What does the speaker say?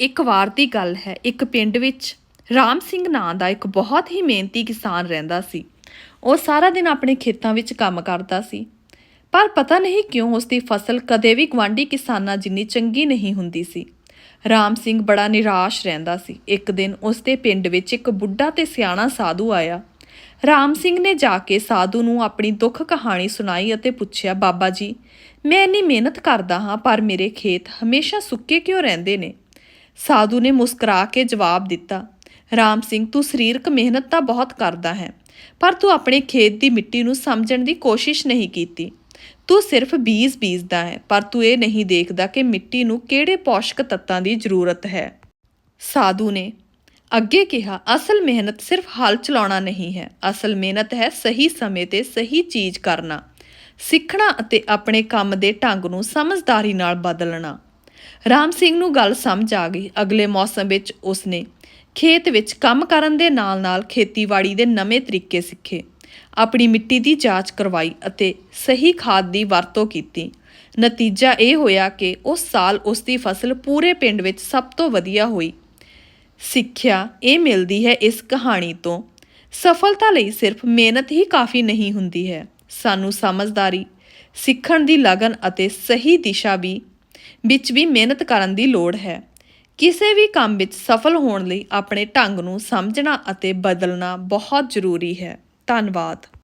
ਇੱਕ ਵਾਰ ਦੀ ਗੱਲ ਹੈ, ਇੱਕ ਪਿੰਡ ਵਿੱਚ ਰਾਮ ਸਿੰਘ ਨਾਂ ਦਾ ਇੱਕ ਬਹੁਤ ਹੀ ਮਿਹਨਤੀ ਕਿਸਾਨ ਰਹਿੰਦਾ ਸੀ। ਉਹ ਸਾਰਾ ਦਿਨ ਆਪਣੇ ਖੇਤਾਂ ਵਿੱਚ ਕੰਮ ਕਰਦਾ ਸੀ। ਪਰ ਪਤਾ ਨਹੀਂ ਕਿਉਂ ਉਸ ਦੀ ਫਸਲ ਕਦੇ ਵੀ ਗਵਾਂਢੀ ਕਿਸਾਨਾਂ ਜਿੰਨੀ ਚੰਗੀ ਨਹੀਂ ਹੁੰਦੀ ਸੀ। ਰਾਮ ਸਿੰਘ ਬੜਾ ਨਿਰਾਸ਼ ਰਹਿੰਦਾ ਸੀ। ਇੱਕ ਦਿਨ ਉਸ ਦੇ ਪਿੰਡ ਵਿੱਚ ਇੱਕ ਬੁੱਢਾ ਤੇ ਸਿਆਣਾ ਸਾਧੂ ਆਇਆ। ਰਾਮ ਸਿੰਘ ਨੇ ਜਾ ਕੇ ਸਾਧੂ ਨੂੰ ਆਪਣੀ ਦੁੱਖ ਕਹਾਣੀ ਸੁਣਾਈ ਅਤੇ ਪੁੱਛਿਆ, ਬਾਬਾ ਜੀ, ਮੈਂ ਇੰਨੀ ਮਿਹਨਤ ਕਰਦਾ ਹਾਂ, ਪਰ ਮੇਰੇ ਖੇਤ ਹਮੇਸ਼ਾ ਸੁੱਕੇ ਕਿਉਂ ਰਹਿੰਦੇ ਨੇ? ਸਾਧੂ ਨੇ ਮੁਸਕਰਾ ਕੇ ਜਵਾਬ ਦਿੱਤਾ, ਰਾਮ ਸਿੰਘ, ਤੂੰ ਸਰੀਰਕ ਮਿਹਨਤ ਤਾਂ ਬਹੁਤ ਕਰਦਾ ਹੈ, ਪਰ ਤੂੰ ਆਪਣੇ ਖੇਤ ਦੀ ਮਿੱਟੀ ਨੂੰ ਸਮਝਣ ਦੀ ਕੋਸ਼ਿਸ਼ ਨਹੀਂ ਕੀਤੀ। ਤੂੰ ਸਿਰਫ ਬੀਜ ਬੀਜਦਾ ਹੈ, ਪਰ ਤੂੰ ਇਹ ਨਹੀਂ ਦੇਖਦਾ ਕਿ ਮਿੱਟੀ ਨੂੰ ਕਿਹੜੇ ਪੌਸ਼ਕ ਤੱਤਾਂ ਦੀ ਜ਼ਰੂਰਤ ਹੈ। ਸਾਧੂ ਨੇ ਅੱਗੇ ਕਿਹਾ, ਅਸਲ ਮਿਹਨਤ ਸਿਰਫ ਹਲ ਚਲਾਉਣਾ ਨਹੀਂ ਹੈ, ਅਸਲ ਮਿਹਨਤ ਹੈ ਸਹੀ ਸਮੇਂ ਤੇ ਸਹੀ ਚੀਜ਼ ਕਰਨਾ, ਸਿੱਖਣਾ ਅਤੇ ਆਪਣੇ ਕੰਮ ਦੇ ਢੰਗ ਨੂੰ ਸਮਝਦਾਰੀ ਨਾਲ ਬਦਲਣਾ। ਰਾਮ ਸਿੰਘ ਨੂੰ ਗੱਲ ਸਮਝ ਆ ਗਈ। ਅਗਲੇ ਮੌਸਮ ਵਿੱਚ ਉਸਨੇ ਖੇਤ ਵਿੱਚ ਕੰਮ ਕਰਨ ਦੇ ਨਾਲ-ਨਾਲ ਖੇਤੀਬਾੜੀ ਦੇ ਨਵੇਂ ਤਰੀਕੇ ਸਿੱਖੇ। ਆਪਣੀ ਮਿੱਟੀ ਦੀ ਜਾਂਚ ਕਰਵਾਈ ਅਤੇ ਸਹੀ ਖਾਦ ਦੀ ਵਰਤੋਂ ਕੀਤੀ। ਨਤੀਜਾ ਇਹ ਹੋਇਆ ਕਿ ਉਸ ਸਾਲ ਉਸ ਦੀ ਫਸਲ ਪੂਰੇ ਪਿੰਡ ਵਿੱਚ ਸਭ ਤੋਂ ਵਧੀਆ ਹੋਈ। ਸਿੱਖਿਆ ਇਹ ਮਿਲਦੀ ਹੈ ਇਸ ਕਹਾਣੀ ਤੋਂ। ਸਫਲਤਾ ਲਈ ਸਿਰਫ ਮਿਹਨਤ ਹੀ ਕਾਫੀ ਨਹੀਂ ਹੁੰਦੀ ਹੈ। ਸਾਨੂੰ ਸਮਝਦਾਰੀ, ਸਿੱਖਣ ਦੀ ਲਗਨ ਅਤੇ ਸਹੀ ਦਿਸ਼ਾ ਵੀ ਵਿੱਚ ਵੀ ਮਿਹਨਤ ਕਰਨ ਦੀ ਲੋੜ ਹੈ। ਕਿਸੇ ਵੀ ਕੰਮ ਵਿੱਚ ਸਫਲ ਹੋਣ ਲਈ ਆਪਣੇ ਢੰਗ ਨੂੰ ਸਮਝਣਾ ਅਤੇ ਬਦਲਣਾ ਬਹੁਤ ਜ਼ਰੂਰੀ ਹੈ। ਧੰਨਵਾਦ।